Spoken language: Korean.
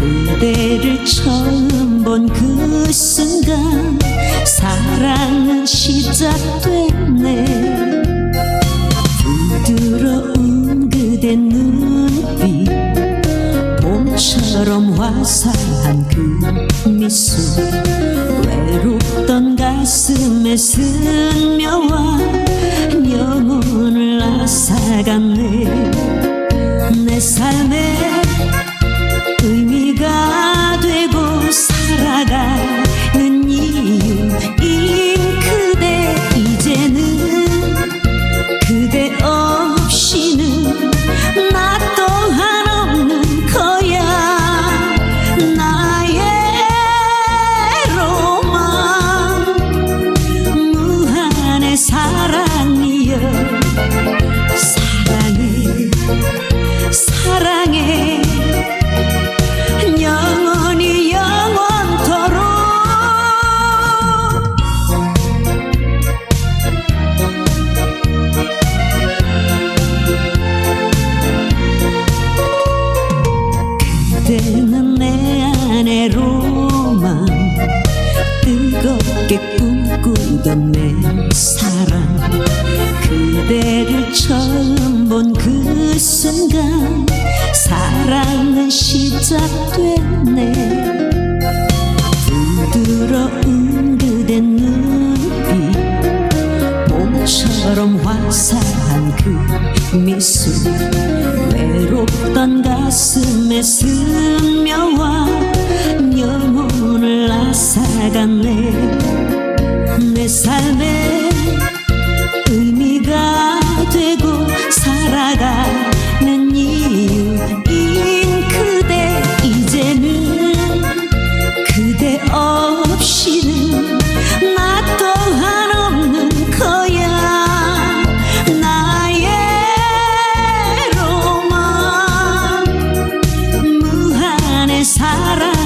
그대를 처음 본 그 순간 사랑은 시작됐네. 부드러운 그대 눈빛 봄처럼 화사한 그 미소 외롭던 가슴에 스며와 영혼을 앗아갔네. 내 삶의 사랑 그대를 처음 본 그 순간 사랑은 시작됐네. 부드러운 그대 눈빛 봄처럼 화사한 그 미소 외롭던 가슴에 스며와 영혼을 앗아갔네. 내 삶의 없이는 나 또한 없는 거야. 나의 로망 무한의 사랑.